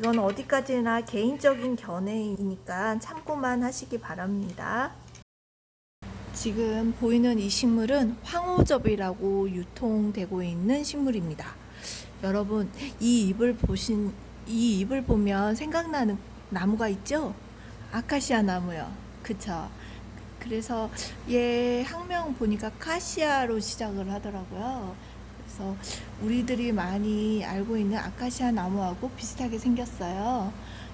이건 어디까지나 개인적인 견해이니까 참고만 하시기 바랍니다. 지금 보이는 이 식물은 황호접이라고 유통되고 있는 식물입니다. 여러분, 이 잎을 보신 이 잎을 보면 생각나는 나무가 있죠? 아카시아 나무요. 그쵸? 그래서 얘 학명 보니까 카시아로 시작을 하더라고요. 그래서 우리들이 많이 알고 있는 아카시아 나무하고 비슷하게 생겼어요.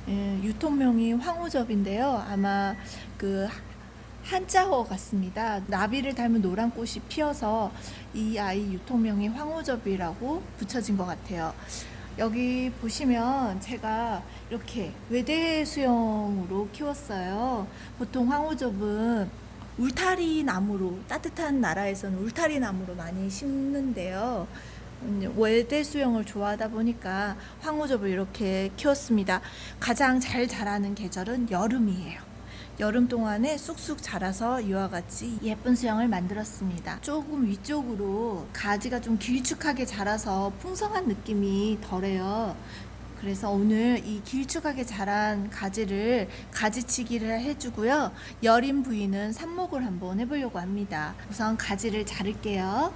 예, 유통명이 황호접인데요. 아마 그 한자어 같습니다. 나비를 닮은 노란 꽃이 피어서 이 아이 유통명이 황호접이라고 붙여진 것 같아요. 여기 보시면 제가 이렇게 외대 수영으로 키웠어요. 보통 황호접은 울타리 나무로 따뜻한 나라에서는 울타리 나무로 많이 심는데요. 음, 외대 수영을 좋아하다 보니까 황호접을 이렇게 키웠습니다. 가장 잘 자라는 계절은 여름이에요. 여름 동안에 쑥쑥 자라서 이와 같이 예쁜 수영을 만들었습니다. 조금 위쪽으로 가지가 좀 길쭉하게 자라서 풍성한 느낌이 덜해요. 그래서 오늘 이 길쭉하게 자란 가지를 가지치기를 해주고요. 여린 부위는 삽목을 한번 해보려고 합니다. 우선 가지를 자를게요.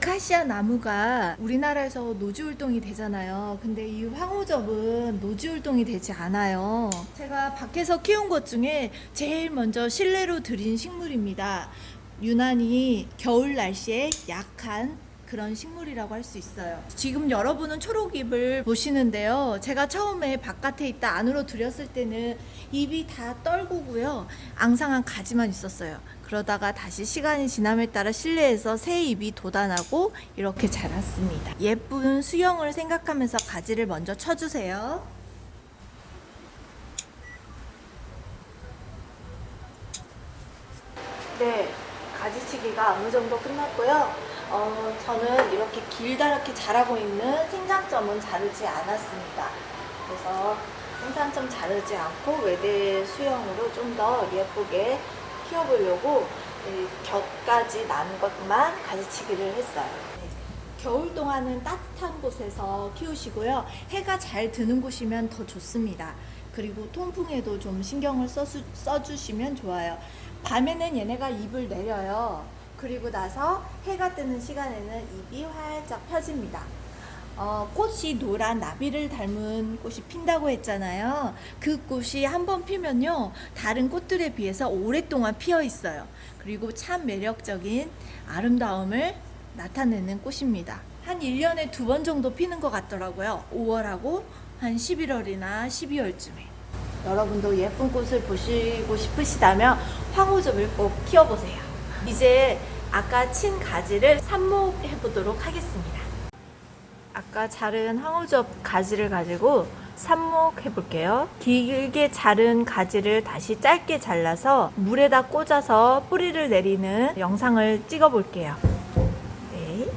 카시아 나무가 우리나라에서 노지울동이 되잖아요. 근데 이 황호접은 노지울동이 되지 않아요. 제가 밖에서 키운 것 중에 제일 먼저 실내로 들인 식물입니다. 유난히 겨울 날씨에 약한 그런 식물이라고 할 수 있어요. 지금 여러분은 초록잎을 보시는데요. 제가 처음에 바깥에 있다 안으로 들였을 때는 잎이 다 떨구고요. 앙상한 가지만 있었어요. 그러다가 다시 시간이 지남에 따라 실내에서 새 잎이 돋아나고 이렇게 자랐습니다. 예쁜 수영을 생각하면서 가지를 먼저 쳐주세요. 네, 가지치기가 어느 정도 끝났고요. 어, 저는 이렇게 길다랗게 자라고 있는 생장점은 자르지 않았습니다. 그래서 생장점 자르지 않고 외대 수영으로 좀 더 예쁘게 키워보려고 이 곁까지 난 것만 가지치기를 했어요. 네. 겨울 동안은 따뜻한 곳에서 키우시고요. 해가 잘 드는 곳이면 더 좋습니다. 그리고 통풍에도 좀 신경을 써주, 써주시면 좋아요. 밤에는 얘네가 잎을 내려요. 그리고 나서 해가 뜨는 시간에는 잎이 활짝 펴집니다. 어, 꽃이 노란 나비를 닮은 꽃이 핀다고 했잖아요. 그 꽃이 한 번 피면요, 다른 꽃들에 비해서 오랫동안 피어 있어요. 그리고 참 매력적인 아름다움을 나타내는 꽃입니다. 한 1년에 두 번 정도 피는 것 같더라고요. 5월하고 한 11월이나 12월쯤에. 여러분도 예쁜 꽃을 보시고 싶으시다면 황호접을 꼭 키워보세요. 이제 아까 친 가지를 삽목해 보도록 하겠습니다. 아까 자른 황호접 가지를 가지고 삽목해 볼게요. 길게 자른 가지를 다시 짧게 잘라서 물에다 꽂아서 뿌리를 내리는 영상을 찍어 볼게요. 네.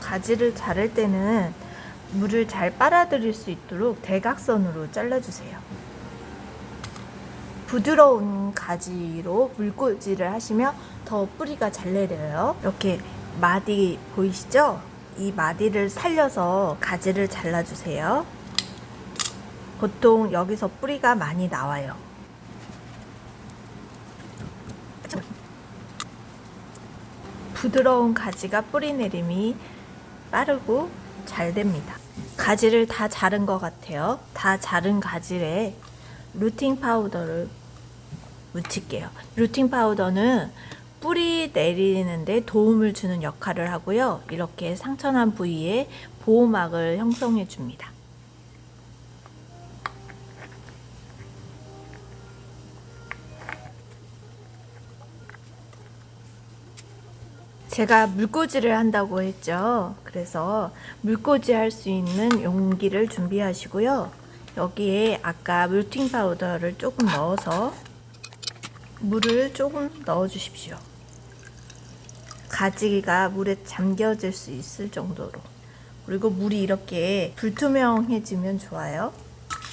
가지를 자를 때는 물을 잘 빨아들일 수 있도록 대각선으로 잘라주세요. 부드러운 가지로 물꽂이를 하시면 더 뿌리가 잘 내려요. 이렇게 마디 보이시죠? 이 마디를 살려서 가지를 잘라주세요. 보통 여기서 뿌리가 많이 나와요. 부드러운 가지가 뿌리 내림이 빠르고 잘 됩니다. 가지를 다 자른 것 같아요. 다 자른 가지에 루팅 파우더를 묻힐게요. 루팅 파우더는 뿌리 내리는데 도움을 주는 역할을 하고요. 이렇게 상처난 부위에 보호막을 형성해 줍니다. 제가 물꽂이를 한다고 했죠. 그래서 물꽂이 할 수 있는 용기를 준비하시고요. 여기에 아까 물팅 파우더를 조금 넣어서 물을 조금 넣어 주십시오. 가지가 물에 잠겨질 수 있을 정도로. 그리고 물이 이렇게 불투명해지면 좋아요.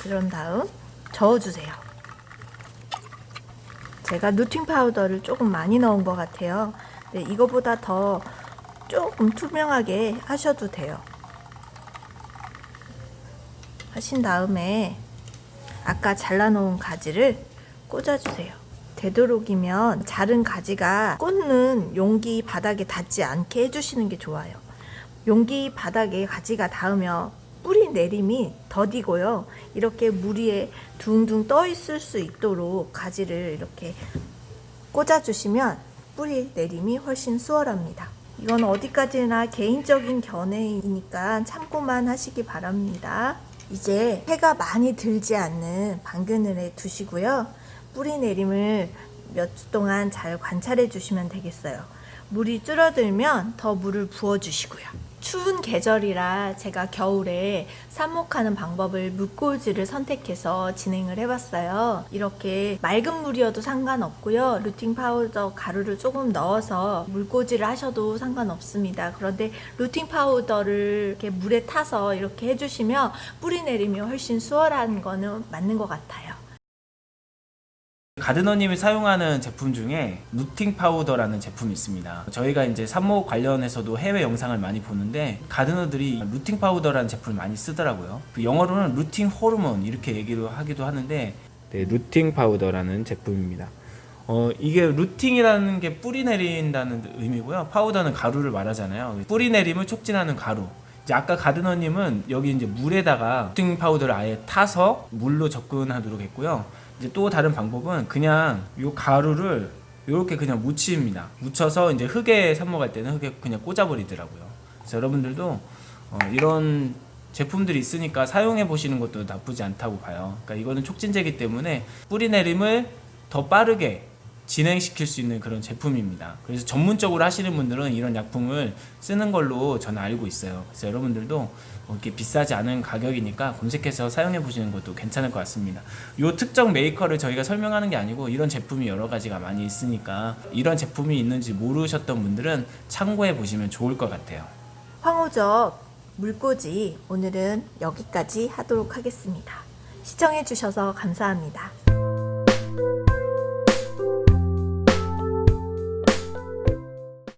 그런 다음 저어주세요. 제가 누팅 파우더를 조금 많이 넣은 것 같아요. 네, 이거보다 더 조금 투명하게 하셔도 돼요. 하신 다음에 아까 잘라놓은 가지를 꽂아주세요. 되도록이면 자른 가지가 꽂는 용기 바닥에 닿지 않게 해주시는 게 좋아요. 용기 바닥에 가지가 닿으면 뿌리 내림이 더디고요. 이렇게 물 위에 둥둥 떠 있을 수 있도록 가지를 이렇게 꽂아주시면 뿌리 내림이 훨씬 수월합니다. 이건 어디까지나 개인적인 견해이니까 참고만 하시기 바랍니다. 이제 해가 많이 들지 않는 방그늘에 두시고요. 뿌리 내림을 몇 주 동안 잘 관찰해 주시면 되겠어요. 물이 줄어들면 더 물을 부어 주시고요. 추운 계절이라 제가 겨울에 삽목하는 방법을 물꽂이를 선택해서 진행을 해봤어요. 이렇게 맑은 물이어도 상관없고요. 루팅 파우더 가루를 조금 넣어서 물꽂이를 하셔도 상관없습니다. 그런데 루팅 파우더를 이렇게 물에 타서 이렇게 해주시면 뿌리 내림이 훨씬 수월한 거는 맞는 것 같아요. 가드너님이 사용하는 제품 중에 루팅 파우더라는 제품이 있습니다. 저희가 이제 삽목 관련해서도 해외 영상을 많이 보는데 가드너들이 루팅 파우더라는 제품을 많이 쓰더라고요. 그 영어로는 루팅 호르몬 이렇게 얘기를 하기도 하는데 네, 루팅 파우더라는 제품입니다. 어, 이게 루팅이라는 게 뿌리 내린다는 의미고요. 파우더는 가루를 말하잖아요. 뿌리 내림을 촉진하는 가루. 이제 아까 가드너님은 여기 이제 물에다가 루팅 파우더를 아예 타서 물로 접근하도록 했고요. 이제 또 다른 방법은 그냥 요 가루를 이렇게 그냥 묻힙니다. 묻혀서 이제 흙에 삽목할 때는 흙에 그냥 꽂아버리더라고요. 그래서 여러분들도 어, 이런 제품들이 있으니까 사용해 보시는 것도 나쁘지 않다고 봐요. 그러니까 이거는 촉진제이기 때문에 뿌리 내림을 더 빠르게 진행시킬 수 있는 그런 제품입니다. 그래서 전문적으로 하시는 분들은 이런 약품을 쓰는 걸로 저는 알고 있어요. 그래서 여러분들도 뭐 이렇게 비싸지 않은 가격이니까 검색해서 사용해 보시는 것도 괜찮을 것 같습니다. 이 특정 메이커를 저희가 설명하는 게 아니고 이런 제품이 여러 가지가 많이 있으니까 이런 제품이 있는지 모르셨던 분들은 참고해 보시면 좋을 것 같아요. 황호적 물꽂이 오늘은 여기까지 하도록 하겠습니다. 시청해 주셔서 감사합니다.